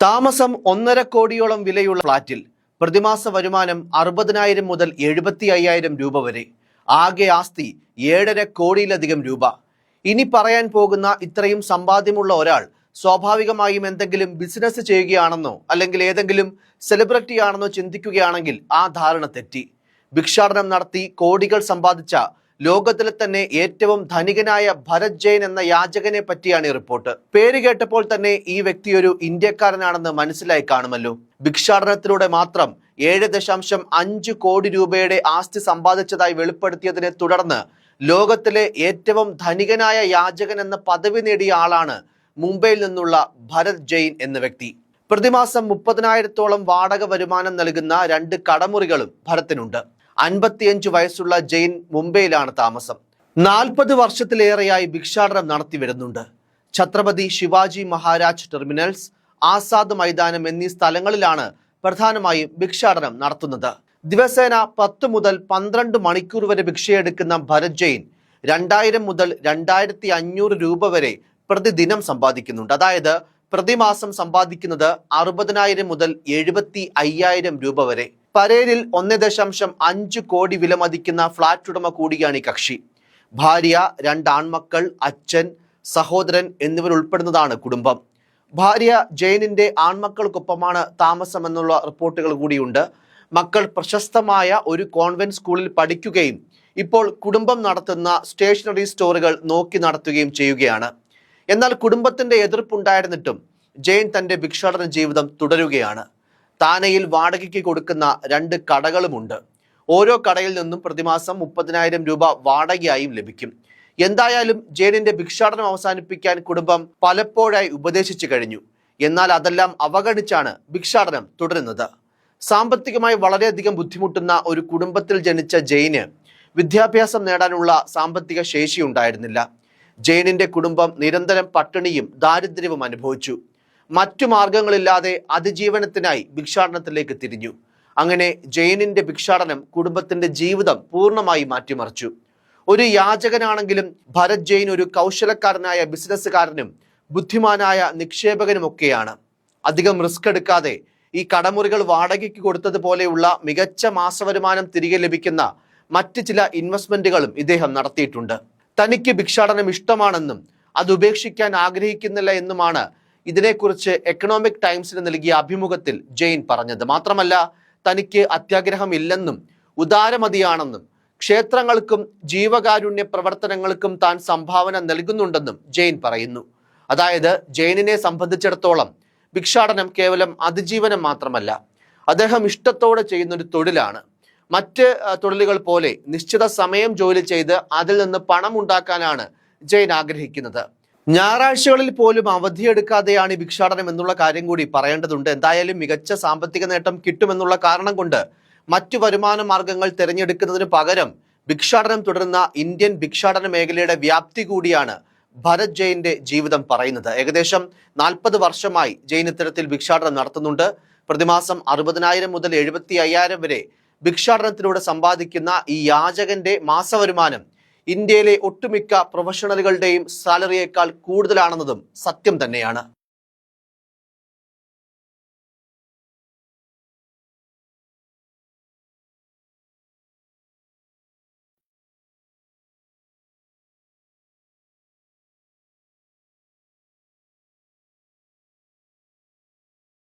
താമസം ഒന്നര കോടിയോളം വിലയുള്ള ഫ്ളാറ്റിൽ പ്രതിമാസ വരുമാനം അറുപതിനായിരം മുതൽ എഴുപത്തി അയ്യായിരം രൂപ വരെ. ആകെ ആസ്തി ഏഴര കോടിയിലധികം രൂപ. ഇനി പറയാൻ പോകുന്ന ഇത്രയും സമ്പാദ്യമുള്ള ഒരാൾ സ്വാഭാവികമായും എന്തെങ്കിലും ബിസിനസ് ചെയ്യുകയാണെന്നോ അല്ലെങ്കിൽ ഏതെങ്കിലും സെലിബ്രിറ്റി ആണെന്നോ ചിന്തിക്കുകയാണെങ്കിൽ ആ ധാരണ തെറ്റി. ഭിക്ഷാടനം നടത്തി കോടികൾ സമ്പാദിച്ച ലോകത്തിലെ തന്നെ ഏറ്റവും ധനികനായ ഭരത് ജെയിൻ എന്ന യാചകനെ പറ്റിയാണ് ഈ റിപ്പോർട്ട്. പേര് കേട്ടപ്പോൾ തന്നെ ഈ വ്യക്തി ഒരു ഇന്ത്യക്കാരനാണെന്ന് മനസ്സിലായി കാണുമല്ലോ. ഭിക്ഷാടനത്തിലൂടെ മാത്രം ഏഴ് ദശാംശം അഞ്ച് കോടി രൂപയുടെ ആസ്തി സമ്പാദിച്ചതായി വെളിപ്പെടുത്തിയതിനെ തുടർന്ന് ലോകത്തിലെ ഏറ്റവും ധനികനായ യാചകൻ എന്ന പദവി നേടിയ ആളാണ് മുംബൈയിൽ നിന്നുള്ള ഭരത് ജെയിൻ എന്ന വ്യക്തി. പ്രതിമാസം മുപ്പതിനായിരത്തോളം വാടക വരുമാനം നൽകുന്ന രണ്ട് കടമുറികളും ഭരത്തിനുണ്ട്. അൻപത്തിയഞ്ച് വയസ്സുള്ള ജെയിൻ മുംബൈയിലാണ് താമസം. നാൽപ്പത് വർഷത്തിലേറെയായി ഭിക്ഷാടനം നടത്തി വരുന്നുണ്ട്. ഛത്രപതി ശിവാജി മഹാരാജ് ടെർമിനൽസ് ആസാദ് മൈതാനം എന്നീ സ്ഥലങ്ങളിലാണ് പ്രധാനമായും ഭിക്ഷാടനം നടത്തുന്നത്. ദിവസേന പത്ത് മുതൽ പന്ത്രണ്ട് മണിക്കൂർ വരെ ഭിക്ഷയെടുക്കുന്ന ഭരത് ജെയിൻ രണ്ടായിരം മുതൽ രണ്ടായിരത്തി അഞ്ഞൂറ് രൂപ വരെ പ്രതിദിനം സമ്പാദിക്കുന്നുണ്ട്. അതായത് പ്രതിമാസം സമ്പാദിക്കുന്നത് അറുപതിനായിരം മുതൽ എഴുപത്തി അയ്യായിരം രൂപ വരെ. പരേരിൽ ഒന്ന് ദശാംശം അഞ്ച് കോടി വിലമതിക്കുന്ന ഫ്ളാറ്റ് ഉടമ കൂടിയാണ് ഈ കക്ഷി. ഭാര്യ രണ്ട് ആൺമക്കൾ അച്ഛൻ സഹോദരൻ എന്നിവരുൾപ്പെടുന്നതാണ് കുടുംബം. ഭാര്യ ജയനിന്റെ ആൺമക്കൾക്കൊപ്പമാണ് താമസമെന്നുള്ള റിപ്പോർട്ടുകൾ കൂടിയുണ്ട്. മക്കൾ പ്രശസ്തമായ ഒരു കോൺവെന്റ് സ്കൂളിൽ പഠിക്കുകയും ഇപ്പോൾ കുടുംബം നടത്തുന്ന സ്റ്റേഷനറി സ്റ്റോറുകൾ നോക്കി നടത്തുകയും ചെയ്യുകയാണ്. എന്നാൽ കുടുംബത്തിന്റെ എതിർപ്പുണ്ടായിരുന്നിട്ടും ജയൻ തന്റെ ഭിക്ഷാടന ജീവിതം തുടരുകയാണ്. താനയിൽ വാടകയ്ക്ക് കൊടുക്കുന്ന രണ്ട് കടകളുമുണ്ട്. ഓരോ കടയിൽ നിന്നും പ്രതിമാസം മുപ്പതിനായിരം രൂപ വാടകയായും ലഭിക്കും. എന്തായാലും ജെയിനിന്റെ ഭിക്ഷാടനം അവസാനിപ്പിക്കാൻ കുടുംബം പലപ്പോഴായി ഉപദേശിച്ചു കഴിഞ്ഞു. എന്നാൽ അതെല്ലാം അവഗണിച്ചാണ് ഭിക്ഷാടനം തുടരുന്നത്. സാമ്പത്തികമായി വളരെയധികം ബുദ്ധിമുട്ടുന്ന ഒരു കുടുംബത്തിൽ ജനിച്ച ജെയിന് വിദ്യാഭ്യാസം നേടാനുള്ള സാമ്പത്തിക ശേഷി ഉണ്ടായിരുന്നില്ല ജെയിനിന്റെ കുടുംബം നിരന്തരം പട്ടിണിയും ദാരിദ്ര്യവും അനുഭവിച്ചു. മറ്റു മാർഗങ്ങളില്ലാതെ അതിജീവനത്തിനായി ഭിക്ഷാടനത്തിലേക്ക് തിരിഞ്ഞു. അങ്ങനെ ജയനിന്റെ ഭിക്ഷാടനം കുടുംബത്തിന്റെ ജീവിതം പൂർണമായി മാറ്റിമറിച്ചു. ഒരു യാചകനാണെങ്കിലും ഭരത് ജെയിൻ ഒരു കൗശലക്കാരനായ ബിസിനസ്സുകാരനും ബുദ്ധിമാനായ നിക്ഷേപകനുമൊക്കെയാണ്. അധികം റിസ്ക് എടുക്കാതെ ഈ കടമുറികൾ വാടകയ്ക്ക് കൊടുത്തതുപോലെയുള്ള മികച്ച മാസവരുമാനം തിരികെ ലഭിക്കുന്ന മറ്റ് ചില ഇൻവെസ്റ്റ്മെന്റുകളും ഇദ്ദേഹം നടത്തിയിട്ടുണ്ട്. തനിക്ക് ഭിക്ഷാടനം ഇഷ്ടമാണെന്നും അത് ഉപേക്ഷിക്കാൻ ആഗ്രഹിക്കുന്നില്ല എന്നുമാണ് ഇതിനെക്കുറിച്ച് എക്കണോമിക് ടൈംസിന് നൽകിയ അഭിമുഖത്തിൽ ജെയിൻ പറഞ്ഞത്. മാത്രമല്ല തനിക്ക് അത്യാഗ്രഹം ഇല്ലെന്നും ഉദാരമതിയാണെന്നും ക്ഷേത്രങ്ങൾക്കും ജീവകാരുണ്യ പ്രവർത്തനങ്ങൾക്കും താൻ സംഭാവന നൽകുന്നുണ്ടെന്നും ജെയിൻ പറയുന്നു. അതായത് ജെയിനിനെ സംബന്ധിച്ചിടത്തോളം ഭിക്ഷാടനം കേവലം അതിജീവനം മാത്രമല്ല അദ്ദേഹം ഇഷ്ടത്തോടെ ചെയ്യുന്നൊരു തൊഴിലാണ്. മറ്റ് തൊഴിലുകൾ പോലെ നിശ്ചിത സമയം ജോലി ചെയ്ത് അതിൽ നിന്ന് പണം ഉണ്ടാക്കാനാണ് ജെയിൻ ആഗ്രഹിക്കുന്നത്. ഞായറാഴ്ചകളിൽ പോലും അവധിയെടുക്കാതെയാണ് ഈ ഭിക്ഷാടനം എന്നുള്ള കാര്യം കൂടി പറയേണ്ടതുണ്ട്. എന്തായാലും മികച്ച സാമ്പത്തിക നേട്ടം കിട്ടുമെന്നുള്ള കാരണം കൊണ്ട് മറ്റു വരുമാന മാർഗങ്ങൾ തിരഞ്ഞെടുക്കുന്നതിന് പകരം ഭിക്ഷാടനം തുടരുന്ന ഇന്ത്യൻ ഭിക്ഷാടന മേഖലയുടെ വ്യാപ്തി കൂടിയാണ് ഭരത് ജെയിന്റെ ജീവിതം പറയുന്നത്. ഏകദേശം നാൽപ്പത് വർഷമായി ജെയിൻ ഇത്തരത്തിൽ ഭിക്ഷാടനം നടത്തുന്നുണ്ട്. പ്രതിമാസം അറുപതിനായിരം മുതൽ എഴുപത്തി അയ്യായിരം വരെ ഭിക്ഷാടനത്തിലൂടെ സമ്പാദിക്കുന്ന ഈ യാചകന്റെ മാസവരുമാനം ഇന്ത്യയിലെ ഒട്ടുമിക്ക പ്രൊഫഷണലുകളുടെയും സാലറിയേക്കാൾ കൂടുതലാണെന്നതും സത്യം തന്നെയാണ്.